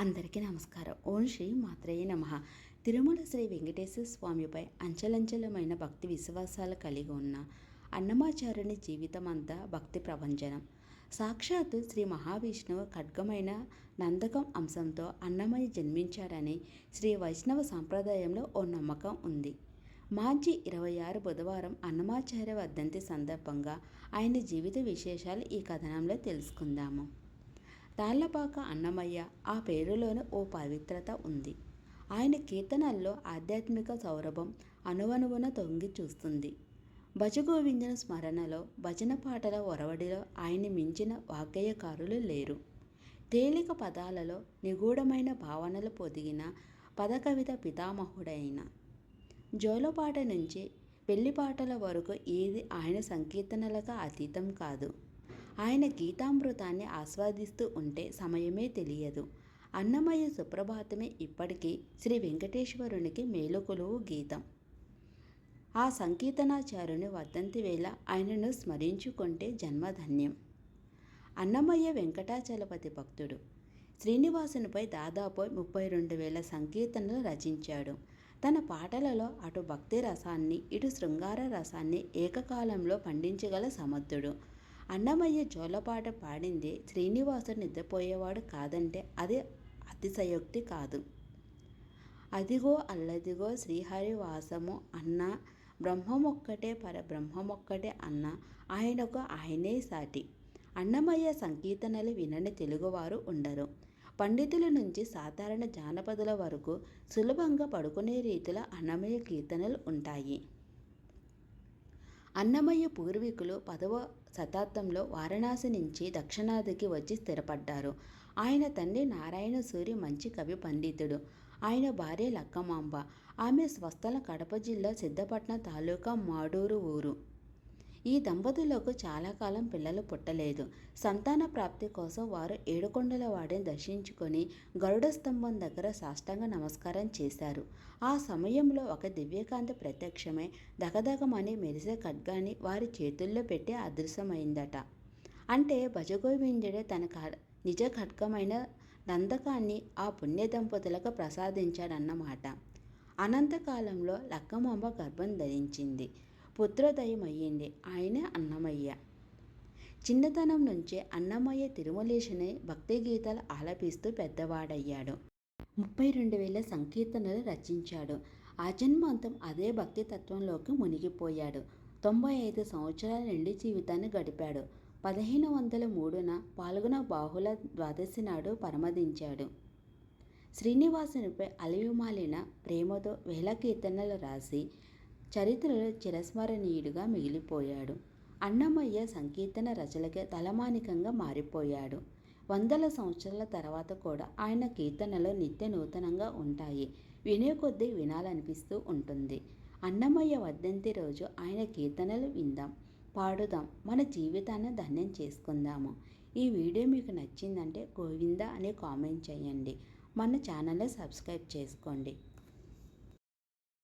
అందరికీ నమస్కారం. ఓం శ్రీ మాత్రయ్య నమ. తిరుమల శ్రీ వెంకటేశ్వర స్వామిపై అంచలంచలమైన భక్తి విశ్వాసాలు కలిగి ఉన్న అన్నమాచార్యుని జీవితం అంతా భక్తి ప్రపంచనం సాక్షాత్తు శ్రీ మహావిష్ణువు ఖడ్గమైన నందకం అంశంతో అన్నమయ్య జన్మించారని శ్రీ వైష్ణవ సాంప్రదాయంలో ఓ నమ్మకం ఉంది. మార్చి ఇరవై ఆరు బుధవారం అన్నమాచార్య వర్ధంతి సందర్భంగా ఆయన జీవిత విశేషాలు ఈ కథనంలో తెలుసుకుందాము. తాళ్ళపాక అన్నమయ్య ఆ పేరులోనే ఓ పవిత్రత ఉంది. ఆయన కీర్తనల్లో ఆధ్యాత్మిక సౌరభం అనువనువున తొంగి చూస్తుంది. భజగోవిందన స్మరణలో భజన పాటల ఒరవడిలో ఆయన మించిన వాగ్గేయకారులు లేరు. తేలిక పదాలలో నిగూఢమైన భావనలు పొదిగిన పదకవిత పితామహుడైన. జోలపాట నుంచి పెళ్ళి పాటల వరకు ఏది ఆయన సంకీర్తనలకు అతీతం కాదు. ఆయన గీతామృతాన్ని ఆస్వాదిస్తూ ఉంటే సమయమే తెలియదు. అన్నమయ్య సుప్రభాతమే ఇప్పటికీ శ్రీ వెంకటేశ్వరునికి మేలుకొలువు గీతం. ఆ సంకీర్తనాచారుని వర్ధంతి వేళ ఆయనను స్మరించుకుంటే జన్మధన్యం. అన్నమయ్య వెంకటాచలపతి భక్తుడు. శ్రీనివాసునిపై దాదాపు ముప్పై రెండు వేల సంకీర్తనలు రచించాడు. తన పాటలలో అటు భక్తి రసాన్ని ఇటు శృంగార రసాన్ని ఏకకాలంలో పండించగల సమర్థుడు. అన్నమయ్య జోలపాట పాడింది. శ్రీనివాసుడు నిద్రపోయేవాడు కాదంటే అది అతిశయోక్తి కాదు. అదిగో అల్లదిగో శ్రీహరి వాసము అన్న బ్రహ్మమొక్కటే పరబ్రహ్మమొక్కటే అన్న ఆయనకు ఆయనే సాటి. అన్నమయ్య సంకీర్తనలు వినని తెలుగువారు ఉండరు. పండితుల నుంచి సాధారణ జానపదుల వరకు సులభంగా పడుకునే రీతిలో అన్నమయ్య కీర్తనలు ఉంటాయి. అన్నమయ్య పూర్వీకులు పదవ శతాబ్దంలో వారణాసి నుంచి దక్షిణాదికి వచ్చి స్థిరపడ్డారు. ఆయన తండ్రి నారాయణ సూరి మంచి కవి పండితుడు. ఆయన భార్య లక్కమాంబ. ఆమె స్వస్థల కడప జిల్లా సిద్ధపట్నం తాలూకా మాడూరు ఊరు. ఈ దంపతులకు చాలా కాలం పిల్లలు పుట్టలేదు. సంతాన ప్రాప్తి కోసం వారు ఏడుకొండల వాడిని దర్శించుకొని గరుడ స్తంభం దగ్గర సాష్టాంగ నమస్కారం చేశారు. ఆ సమయంలో ఒక దివ్యకాంతి ప్రత్యక్షమై దగదగమని మెరిసే ఖడ్గాన్ని వారి చేతుల్లో పెట్టి అదృశ్యమైందట. అంటే భజగోవిందుడే తన నిజ ఖడ్గమైన నందకాన్ని ఆ పుణ్య దంపతులకు ప్రసాదించాడన్నమాట. అనంతకాలంలో లక్కమాంబ గర్భం ధరించింది. పుత్రోదయమయ్యింది. ఆయనే అన్నమయ్య. చిన్నతనం నుంచే అన్నమయ్య తిరుమలేశని భక్తి గీతాలు ఆలపిస్తూ పెద్దవాడయ్యాడు. ముప్పై రెండు వేల సంకీర్తనలు రచించాడు. ఆ జన్మాంతం అదే భక్తి తత్వంలోకి మునిగిపోయాడు. తొంభై ఐదు సంవత్సరాల నిండి జీవితాన్ని గడిపాడు. పదిహేను వందల మూడున పాల్గొన బాహుల ద్వాదశి నాడు పరమదించాడు. శ్రీనివాసునిపై అలివిమాలిన ప్రేమతో వేల కీర్తనలు రాసి చరిత్రలో చిరస్మరణీయుడిగా మిగిలిపోయాడు. అన్నమయ్య సంకీర్తన రచనలకే తలమానికంగా మారిపోయాడు. వందల సంవత్సరాల తర్వాత కూడా ఆయన కీర్తనలో నిత్య నూతనంగా ఉంటాయి. వినే కొద్దీ వినాలనిపిస్తూ ఉంటుంది. అన్నమయ్య వర్ధంతి రోజు ఆయన కీర్తనలు విందాం పాడుదాం మన జీవితాన్ని ధన్యం చేసుకుందాము. ఈ వీడియో మీకు నచ్చిందంటే గోవింద అనే కామెంట్ చేయండి. మన ఛానల్ని సబ్స్క్రైబ్ చేసుకోండి.